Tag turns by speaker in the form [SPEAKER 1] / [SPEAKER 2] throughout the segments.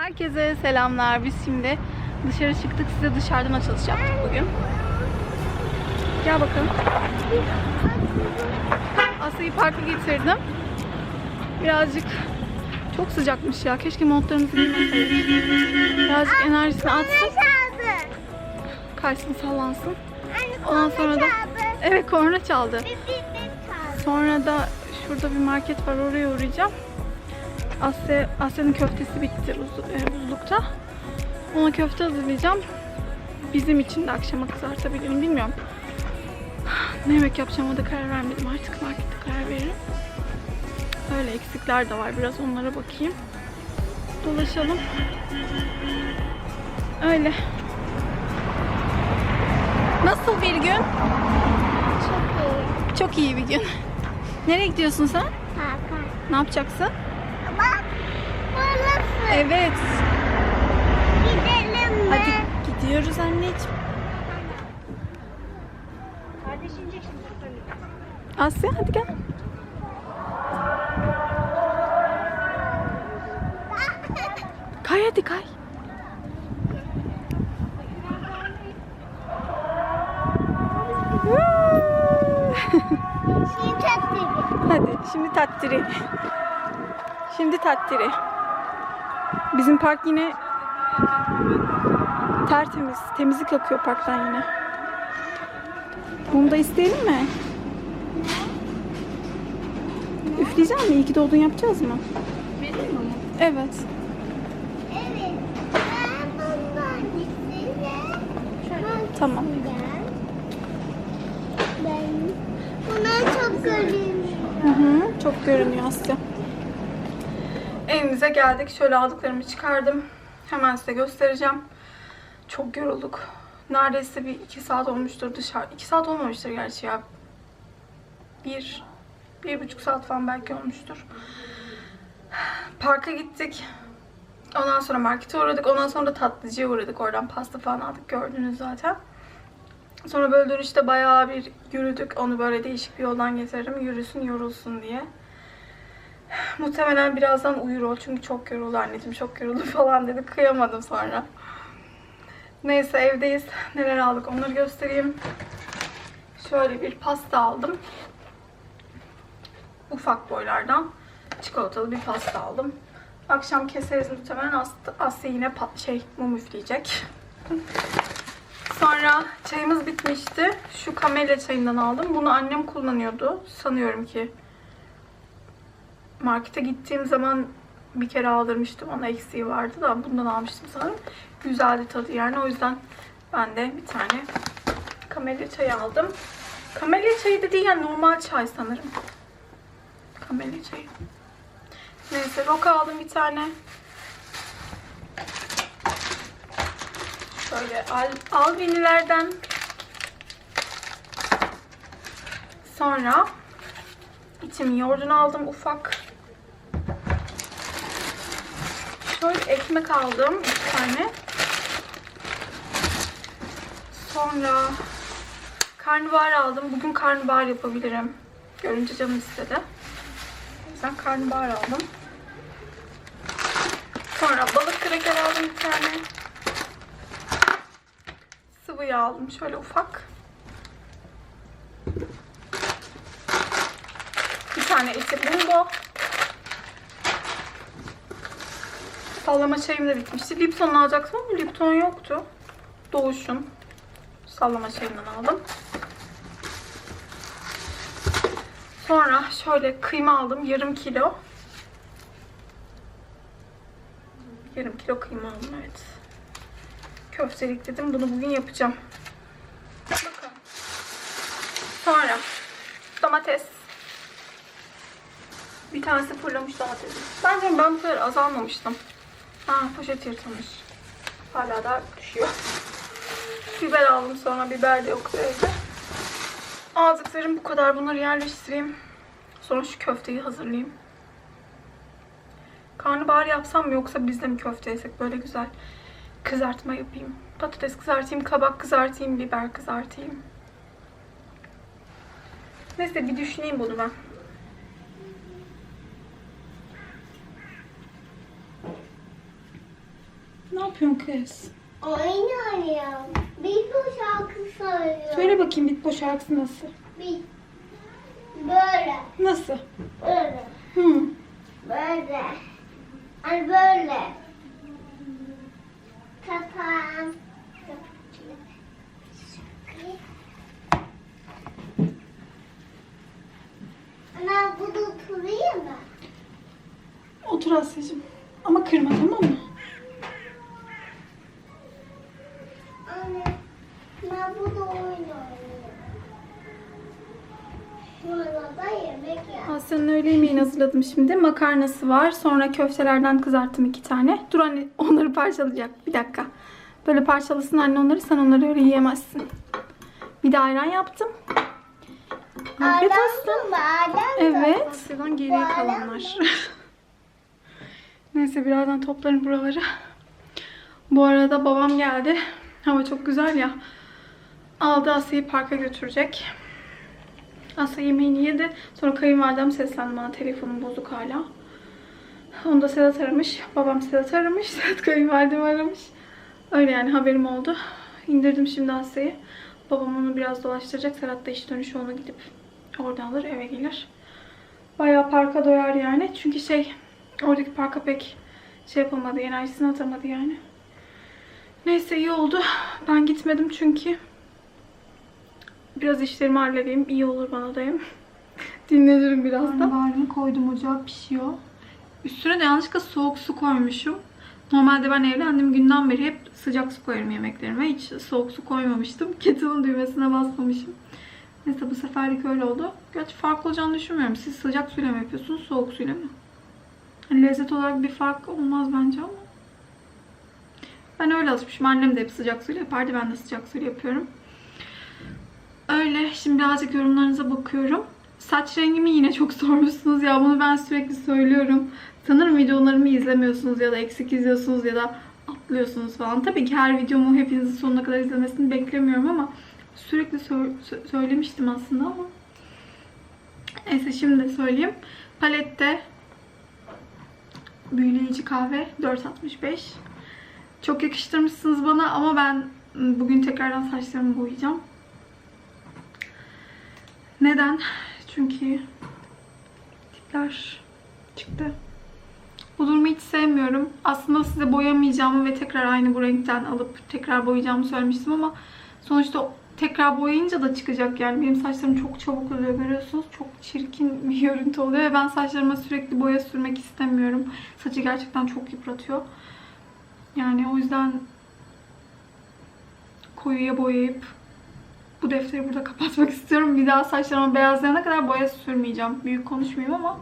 [SPEAKER 1] Herkese selamlar. Biz şimdi dışarı çıktık. Size dışarıdan açılış yaptık bugün. Gel bakalım. Asya'yı parka getirdim. Birazcık çok sıcakmış ya. Keşke montlarımızı giymeseydik. Birazcık enerjisini atsın. Kaçsın sallansın. Ondan sonra da evet korna çaldı. Sonra da şurada bir market var oraya uğrayacağım. Asya, Asya'nın köftesi bitti buz- e, buzlukta. Ona köfte hazırlayacağım. Bizim için de akşama kızartabilirim bilmiyorum. Ne yemek yapacağım o da karar vermedim. Artık markette karar veririm. Öyle eksikler de var. Biraz onlara bakayım. Dolaşalım. Öyle. Nasıl bir gün?
[SPEAKER 2] Çok iyi.
[SPEAKER 1] Çok iyi bir gün. Nereye gidiyorsun sen?
[SPEAKER 2] Parka.
[SPEAKER 1] Ne yapacaksın? Evet.
[SPEAKER 2] Gidelim mi?
[SPEAKER 1] Hadi gidiyoruz anneciğim. Asya hadi gel. Kay hadi kay.
[SPEAKER 2] Şimdi tatlı.
[SPEAKER 1] Hadi şimdi tattiri. Şimdi tattiri. Bizim park yine tertemiz. Temizlik akıyor parktan yine. Bunu da isteyelim mi? Üfleyeceğim mi? İyi ki doğdun yapacağız mı? Evet.
[SPEAKER 2] Evet. Ben bundan istedim.
[SPEAKER 1] Tamam.
[SPEAKER 2] Ben çok görüyorum.
[SPEAKER 1] Hı hı, çok görünüyor Asya. Evimize geldik. Şöyle aldıklarımı çıkardım. Hemen size göstereceğim. Çok yorulduk. Neredeyse bir iki saat olmuştur dışarı. iki saat olmamıştır gerçi ya. Bir, bir buçuk saat falan belki olmuştur. Parka gittik. Ondan sonra markete uğradık. Ondan sonra da tatlıcıya uğradık. Oradan pasta falan aldık. Gördünüz zaten. Sonra böyle dönüşte bayağı bir yürüdük. Onu böyle değişik bir yoldan getiririm. Yürüsün, yorulsun diye. Muhtemelen birazdan uyur o. Çünkü çok yoruldu anneciğim. Çok yoruldu falan dedi. Kıyamadım sonra. Neyse evdeyiz. Neler aldık onları göstereyim. Şöyle bir pasta aldım. Ufak boylardan. Çikolatalı bir pasta aldım. Akşam keseriz muhtemelen. As- Asya yine şey mum üfleyecek. Sonra çayımız bitmişti. Şu kamelya çayından aldım. Bunu annem kullanıyordu. Sanıyorum ki markete gittiğim zaman bir kere aldırmıştım. Ona eksiği vardı da bundan almıştım sanırım. Güzeldi tadı yani. O yüzden ben de bir tane kamelya çayı aldım. Kamelya çayı da değil yani normal çay sanırım. Kamelya çayı. Neyse roka aldım bir tane. Şöyle al, albinilerden. Sonra içim yoğurdunu aldım ufak. Şöyle ekmek aldım iki tane. Sonra karnabahar aldım. Bugün karnabahar yapabilirim. Görünce canım istedi. O karnabahar aldım. Sonra balık kraker aldım bir tane. Sıvı yağ aldım şöyle ufak. Bir tane eti Sallama çayım da bitmişti. Lipton alacaktım ama Lipton yoktu. Doğuş'un sallama çayından aldım. Sonra şöyle kıyma aldım. Yarım kilo. Yarım kilo kıyma aldım evet. Köftelik dedim. Bunu bugün yapacağım. Bakın. Sonra domates. Bir tanesi fırlamış domates. Bence ben bu kadar azalmamıştım. Ha poşet yırtılmış. Hala da düşüyor. Biber aldım sonra biber de yoktu evde. Aldıklarım bu kadar. Bunları yerleştireyim. Sonra şu köfteyi hazırlayayım. Karnabahar yapsam mı yoksa biz de mi köfte yesek böyle güzel kızartma yapayım. Patates kızartayım, kabak kızartayım, biber kızartayım. Neyse bir düşüneyim bunu ben. Ne yapıyorsun kız?
[SPEAKER 2] Oyun oynuyorum. Bir bu şarkı söylüyorum.
[SPEAKER 1] Söyle bakayım Bitbo şarkısı nasıl?
[SPEAKER 2] Bir. Böyle.
[SPEAKER 1] Nasıl?
[SPEAKER 2] Böyle.
[SPEAKER 1] Hı.
[SPEAKER 2] Böyle. Hani böyle. Kafam. Ana burada oturayım mı?
[SPEAKER 1] Otur Asya'cığım. Ama kırma tamam mı? Öğle yemeğini hazırladım şimdi. Makarnası var. Sonra köftelerden kızarttım iki tane. Dur anne onları parçalayacak. Bir dakika. Böyle parçalasın anne onları. Sen onları öyle yiyemezsin. Bir de ayran yaptım. Afiyet olsun. Evet. Asya'dan geriye kalanlar. Neyse birazdan toplarım buraları. Bu arada babam geldi. Hava çok güzel ya. Aldı Asya'yı parka götürecek. Asya yemeğini yedi. Sonra kayınvalidem seslendi bana. Telefonum bozuk hala. Onu da Sedat aramış. Babam Sedat aramış. Sedat kayınvalidemi aramış. Öyle yani haberim oldu. İndirdim şimdi Asya'yı. Babam onu biraz dolaştıracak. Serhat da iş dönüşü onu gidip oradan alır eve gelir. Bayağı parka doyar yani. Çünkü şey oradaki parka pek şey yapamadı. Enerjisini atamadı yani. Neyse iyi oldu. Ben gitmedim çünkü biraz işlerimi halledeyim. İyi olur bana da hem. Dinlenirim biraz da. Karnabaharını koydum ocağa pişiyor. Üstüne de yanlışlıkla soğuk su koymuşum. Normalde ben evlendiğim günden beri hep sıcak su koyarım yemeklerime. Hiç soğuk su koymamıştım. Kettle'ın düğmesine basmamışım. Neyse bu seferlik öyle oldu. Gerçi fark olacağını düşünmüyorum. Siz sıcak suyla mı yapıyorsunuz, soğuk suyla mı? Hani lezzet olarak bir fark olmaz bence ama. Ben öyle alışmışım. Annem de hep sıcak suyla yapardı. Ben de sıcak suyla yapıyorum. Öyle. Şimdi birazcık yorumlarınıza bakıyorum. Saç rengimi yine çok sormuşsunuz ya. Bunu ben sürekli söylüyorum. Sanırım videolarımı izlemiyorsunuz ya da eksik izliyorsunuz ya da atlıyorsunuz falan. Tabii ki her videomu hepinizin sonuna kadar izlemesini beklemiyorum ama sürekli sö- sö- söylemiştim aslında ama. Neyse şimdi de söyleyeyim. Palette büyüleyici kahve 4.65. Çok yakıştırmışsınız bana ama ben bugün tekrardan saçlarımı boyayacağım. Neden? Çünkü tipler çıktı. Bu durumu hiç sevmiyorum. Aslında size boyamayacağımı ve tekrar aynı bu renkten alıp tekrar boyayacağımı söylemiştim ama sonuçta tekrar boyayınca da çıkacak yani. Benim saçlarım çok çabuk oluyor görüyorsunuz. Çok çirkin bir görüntü oluyor ve ben saçlarıma sürekli boya sürmek istemiyorum. Saçı gerçekten çok yıpratıyor. Yani o yüzden koyuya boyayıp bu defteri burada kapatmak istiyorum. Bir daha saçlarıma beyazlayana kadar boya sürmeyeceğim. Büyük konuşmayayım ama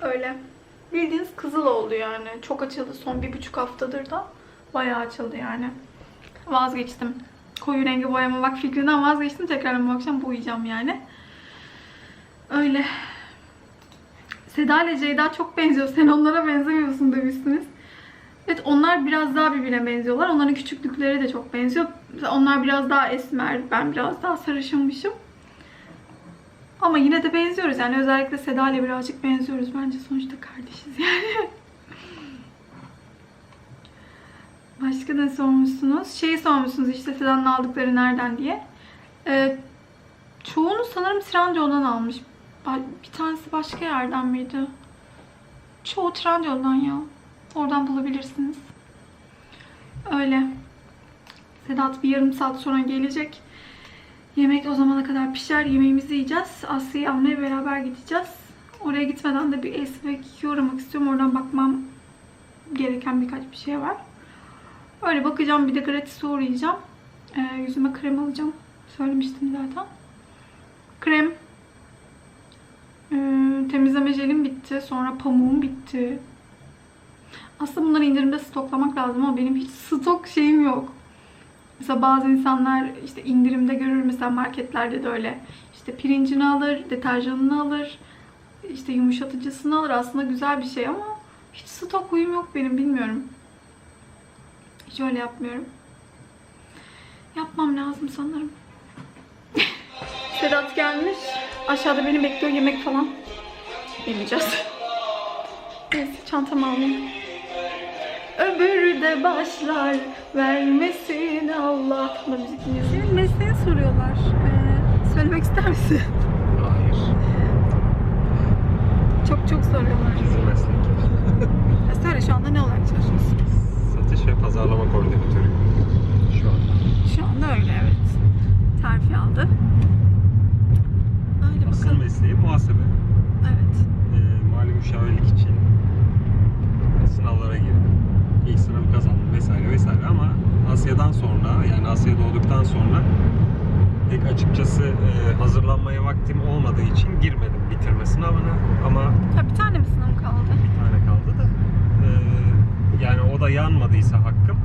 [SPEAKER 1] öyle. Bildiğiniz kızıl oldu yani. Çok açıldı son bir buçuk haftadır da. Bayağı açıldı yani. Vazgeçtim. Koyu rengi boyamamak fikrinden vazgeçtim. Tekrar bu akşam boyayacağım yani. Öyle. Seda ile Ceyda çok benziyor. Sen onlara benzemiyorsun demişsiniz. Evet onlar biraz daha birbirine benziyorlar. Onların küçüklükleri de çok benziyor. Onlar biraz daha esmer, ben biraz daha sarışınmışım. Ama yine de benziyoruz. Yani özellikle Seda ile birazcık benziyoruz. Bence sonuçta kardeşiz yani. Başka ne sormuşsunuz? Şeyi sormuşsunuz işte Seda'nın aldıkları nereden diye. Ee, çoğunu sanırım Trendyol'dan almış. Bir tanesi başka yerden miydi? Çoğu Trendyol'dan ya. Oradan bulabilirsiniz. Öyle. Sedat bir yarım saat sonra gelecek. Yemek o zamana kadar pişer. Yemeğimizi yiyeceğiz. Asya'yı almaya beraber gideceğiz. Oraya gitmeden de bir SVK'ye uğramak istiyorum. Oradan bakmam gereken birkaç bir şey var. Öyle bakacağım. Bir de gratis'e uğrayacağım. Ee, yüzüme krem alacağım. Söylemiştim zaten. Krem. Ee, temizleme jelim bitti. Sonra pamuğum bitti. Aslında bunları indirimde stoklamak lazım ama benim hiç stok şeyim yok. Mesela bazı insanlar işte indirimde görür mesela marketlerde de öyle. İşte pirincini alır, deterjanını alır, işte yumuşatıcısını alır. Aslında güzel bir şey ama hiç stok uyum yok benim bilmiyorum. Hiç öyle yapmıyorum. Yapmam lazım sanırım. Sedat gelmiş. Aşağıda beni bekliyor yemek falan. Yemeyeceğiz. Neyse çantamı alayım. Öbürü de başlar. Vermesin Allah. Buna müzik. Senin mesleğini soruyorlar. Ee, söylemek ister misin?
[SPEAKER 3] Hayır.
[SPEAKER 1] Çok çok soruyorlar.
[SPEAKER 3] Bizim meslek.
[SPEAKER 1] Ya söyle şu anda ne olarak çalışıyorsun?
[SPEAKER 3] Satış ve pazarlama koordinatörü. Şu an.
[SPEAKER 1] Şu anda öyle evet. Terfi aldı. Öyle
[SPEAKER 3] Asıl
[SPEAKER 1] bakalım.
[SPEAKER 3] mesleği muhasebe.
[SPEAKER 1] Evet.
[SPEAKER 3] Ee, mali müşavirlik için sınavlara girdim. İlk sınavı kazandım vesaire vesaire ama Asya'dan sonra yani Asya doğduktan sonra pek açıkçası e, hazırlanmaya vaktim olmadığı için girmedim bitirme sınavına ama
[SPEAKER 1] Ha, bir tane mi sınav kaldı?
[SPEAKER 3] bir tane kaldı da e, yani o da yanmadıysa hakkım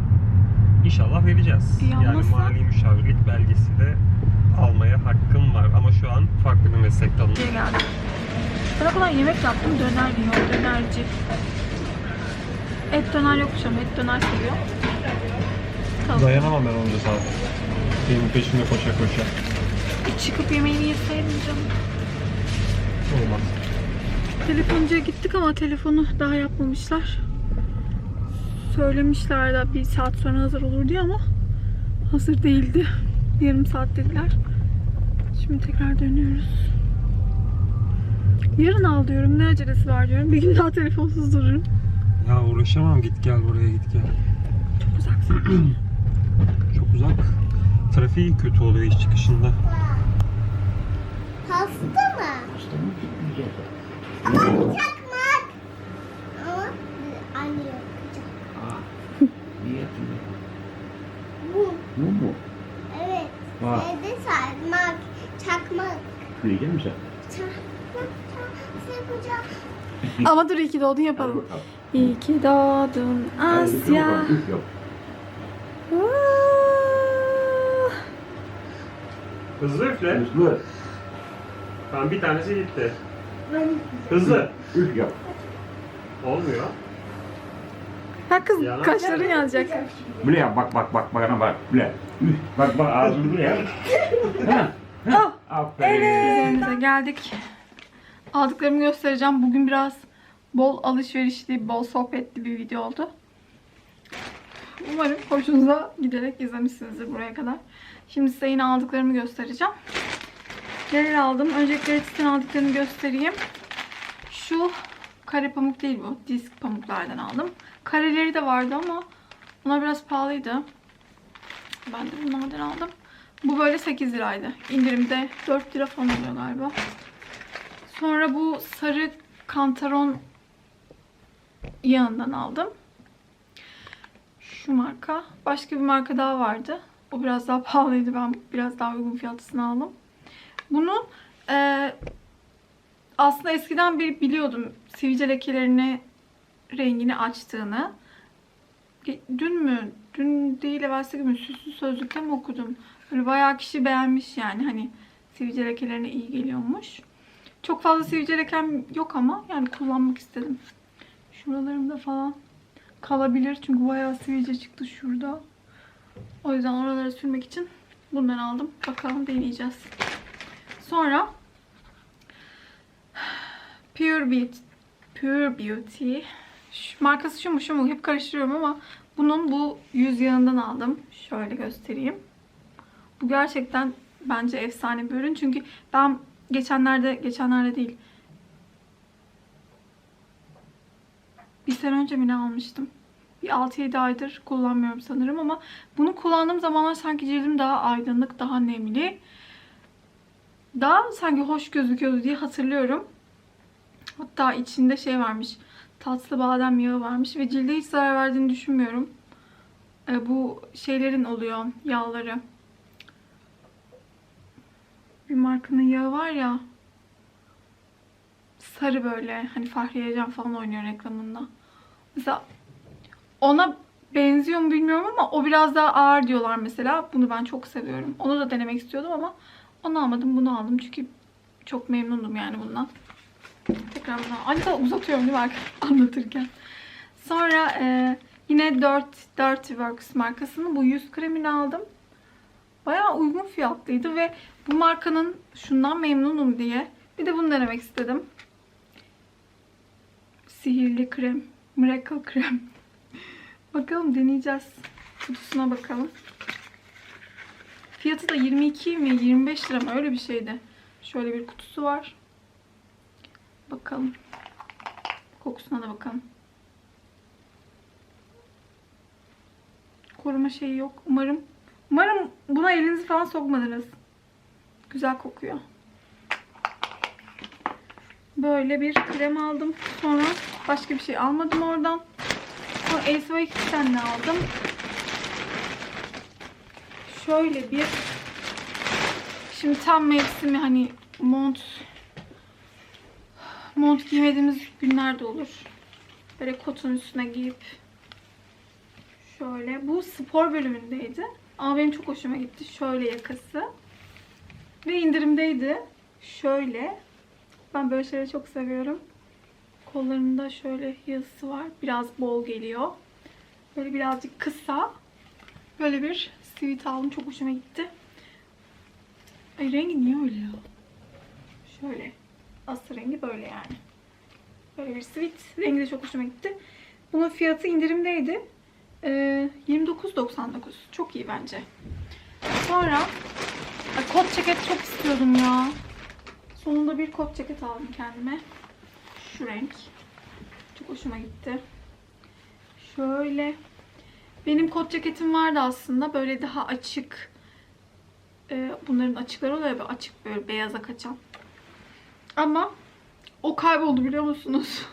[SPEAKER 3] inşallah vereceğiz. Yani
[SPEAKER 1] Yanmasa?
[SPEAKER 3] mali müşavirlik belgesi de almaya hakkım var ama şu an farklı bir meslek dalında.
[SPEAKER 1] diye geldim. Ben o kadar yemek yaptım. Döner yiyor, dönerci. Et döner yokmuş ama et döner seviyor. Tavuk.
[SPEAKER 3] Dayanamam ben onca saat. Benim peşimde koşa koşa.
[SPEAKER 1] Bir çıkıp yemeğini yeseydim canım.
[SPEAKER 3] Olmaz.
[SPEAKER 1] Telefoncuya gittik ama telefonu daha yapmamışlar. Söylemişler de bir saat sonra hazır olur diye ama hazır değildi. Yarım saat dediler. Şimdi tekrar dönüyoruz. Yarın al diyorum. Ne acelesi var diyorum. Bir gün daha telefonsuz dururum.
[SPEAKER 3] Ya uğraşamam git gel buraya git gel.
[SPEAKER 1] Çok uzaksın.
[SPEAKER 3] Çok uzak. Trafiği kötü oluyor iş çıkışında.
[SPEAKER 2] Hasta mı? Ama çakmak. Ama anne yok.
[SPEAKER 4] Niye?
[SPEAKER 2] Bu.
[SPEAKER 4] Bu mu?
[SPEAKER 2] Evet. Evde sarmak. Çakmak.
[SPEAKER 4] Yiyecek misin?
[SPEAKER 2] Çakmak. Çakmak.
[SPEAKER 1] ama dur iyi ki doğdun yapalım. İyi ki doğdun Asya.
[SPEAKER 3] Hızlı üfle.
[SPEAKER 4] Hızlı.
[SPEAKER 3] Tamam bir tanesi gitti. Hızlı.
[SPEAKER 4] Üf yap.
[SPEAKER 3] Olmuyor.
[SPEAKER 1] Ha kız
[SPEAKER 3] Yalan.
[SPEAKER 1] kaşların yanacak.
[SPEAKER 4] Böyle yap bak bak bak bana bak. Böyle. Üf. Bak bak ağzını böyle yap. Ha.
[SPEAKER 1] Oh,
[SPEAKER 4] Aferin.
[SPEAKER 1] Üzerimize geldik. Aldıklarımı göstereceğim. Bugün biraz bol alışverişli, bol sohbetli bir video oldu. Umarım hoşunuza giderek izlemişsinizdir buraya kadar. Şimdi size yine aldıklarımı göstereceğim. Neler aldım? Öncelikle Letiz'ten aldıklarımı göstereyim. Şu kare pamuk değil bu. Disk pamuklardan aldım. Kareleri de vardı ama bunlar biraz pahalıydı. Ben de bunlardan aldım. Bu böyle 8 liraydı. İndirimde 4 lira falan oluyor galiba. Sonra bu sarı kantaron yağından aldım. Şu marka. Başka bir marka daha vardı. O biraz daha pahalıydı. Ben biraz daha uygun fiyatlısını aldım. Bunun eee, aslında eskiden bir biliyordum sivilce lekelerini rengini açtığını. Dün mü? Dün değil evvelsi gün? Süslü Sözlük'te mi okudum? Böyle bayağı kişi beğenmiş yani hani sivilce lekelerine iyi geliyormuş. Çok fazla sivilce lekem yok ama yani kullanmak istedim. Şuralarımda falan kalabilir çünkü bayağı sivilce çıktı şurada. O yüzden oraları sürmek için bundan aldım. Bakalım deneyeceğiz. Sonra Pure Beauty Pure Beauty şu, markası şu mu şu mu hep karıştırıyorum ama bunun bu yüz yağından aldım. Şöyle göstereyim. Bu gerçekten bence efsane bir ürün. Çünkü ben geçenlerde, geçenlerde değil. Bir sene önce mi ne almıştım? Bir 6-7 aydır kullanmıyorum sanırım ama bunu kullandığım zamanlar sanki cildim daha aydınlık, daha nemli. Daha sanki hoş gözüküyordu diye hatırlıyorum. Hatta içinde şey varmış. Tatlı badem yağı varmış ve cilde hiç zarar verdiğini düşünmüyorum. E, bu şeylerin oluyor yağları. Bir markanın yağı var ya. Sarı böyle. Hani Fahriye Can falan oynuyor reklamında. Mesela ona benziyor mu bilmiyorum ama o biraz daha ağır diyorlar mesela. Bunu ben çok seviyorum. Onu da denemek istiyordum ama onu almadım. Bunu aldım çünkü çok memnundum yani bundan. Tekrar bunu kadar uzatıyorum değil mi anlatırken. Sonra e, yine Dirt, Dirty Works markasının bu yüz kremini aldım. Bayağı uygun fiyatlıydı ve bu markanın şundan memnunum diye bir de bunu denemek istedim. Sihirli krem. Miracle krem. Bakalım deneyeceğiz. Kutusuna bakalım. Fiyatı da 22 mi 25 lira mı öyle bir şeydi. Şöyle bir kutusu var. Bakalım. Kokusuna da bakalım. Koruma şeyi yok. Umarım umarım buna elinizi falan sokmadınız. Güzel kokuyor. Böyle bir krem aldım. Sonra başka bir şey almadım oradan. Sonra Elsiva'dan ne aldım? Şöyle bir Şimdi tam mevsimi hani mont mont giymediğimiz günlerde olur. Böyle kotun üstüne giyip şöyle. Bu spor bölümündeydi. Ama benim çok hoşuma gitti. Şöyle yakası. Ve indirimdeydi. Şöyle. Ben böyle şeyleri çok seviyorum. Kollarında şöyle yazısı var. Biraz bol geliyor. Böyle birazcık kısa. Böyle bir sivit aldım. Çok hoşuma gitti. Ay rengi niye öyle ya? Şöyle. Aslı rengi böyle yani. Böyle bir sivit. Rengi de çok hoşuma gitti. Bunun fiyatı indirimdeydi. Ee, 29.99. Çok iyi bence. Sonra ay, kot ceket çok istiyordum ya. Sonunda bir kot ceket aldım kendime. Şu renk. Çok hoşuma gitti. Şöyle. Benim kot ceketim vardı aslında. Böyle daha açık. e, bunların açıkları oluyor ya açık böyle beyaza kaçan. Ama o kayboldu biliyor musunuz?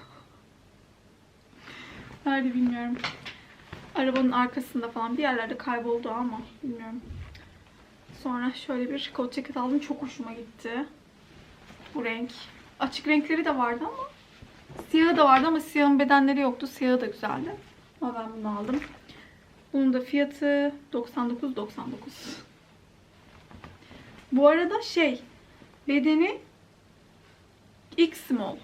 [SPEAKER 1] Nerede bilmiyorum. Arabanın arkasında falan bir yerlerde kayboldu ama bilmiyorum. Sonra şöyle bir kot ceket aldım. Çok hoşuma gitti. Bu renk. Açık renkleri de vardı ama siyahı da vardı ama siyahın bedenleri yoktu. Siyahı da güzeldi. Ama ben bunu aldım. Bunun da fiyatı 99.99. Bu arada şey bedeni X small.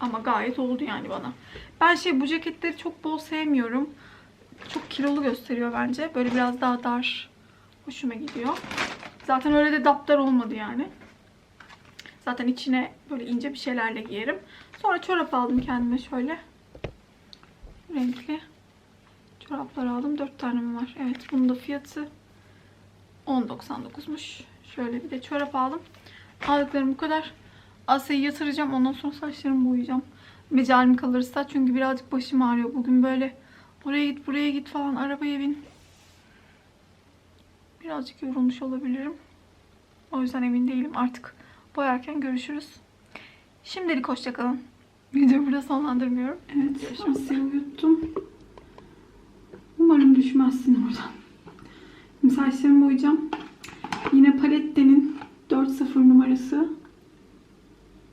[SPEAKER 1] Ama gayet oldu yani bana. Ben şey bu ceketleri çok bol sevmiyorum. Çok kilolu gösteriyor bence. Böyle biraz daha dar. Hoşuma gidiyor. Zaten öyle de daptar olmadı yani. Zaten içine böyle ince bir şeylerle giyerim. Sonra çorap aldım kendime şöyle. Renkli. Çoraplar aldım. 4 tane mi var? Evet. Bunun da fiyatı 10.99'muş. Şöyle bir de çorap aldım. Aldıklarım bu kadar. Asya'yı yatıracağım. Ondan sonra saçlarımı boyayacağım. Mecalim kalırsa. Çünkü birazcık başım ağrıyor. Bugün böyle oraya git buraya git falan arabaya bin. Birazcık yorulmuş olabilirim. O yüzden emin değilim. Artık boyarken görüşürüz. Şimdilik hoşçakalın. Videoyu burada sonlandırmıyorum. Evet. Asya'yı uyuttum. Umarım düşmezsin oradan. Şimdi saçlarımı boyayacağım. Yine Palette'nin 40 numarası.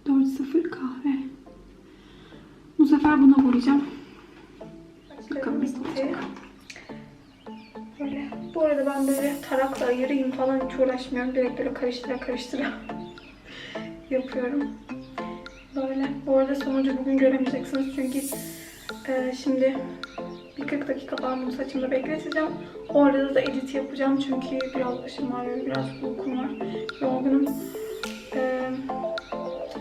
[SPEAKER 1] 40 kahve. Bu sefer buna boyayacağım. Bakalım nasıl olacak. Böyle. Bu arada ben böyle tarakla ayırayım falan hiç uğraşmıyorum. Direkt böyle karıştıra karıştıra yapıyorum. Böyle. Bu arada sonucu bugün göremeyeceksiniz çünkü e, şimdi bir 40 dakika falan bunu saçımda bekleteceğim. Orada da edit yapacağım çünkü biraz başım ağrıyor, biraz uykum var. Yorgunum. E,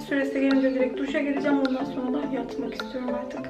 [SPEAKER 1] süresi gelince direkt duşa gireceğim. Ondan sonra da yatmak istiyorum artık.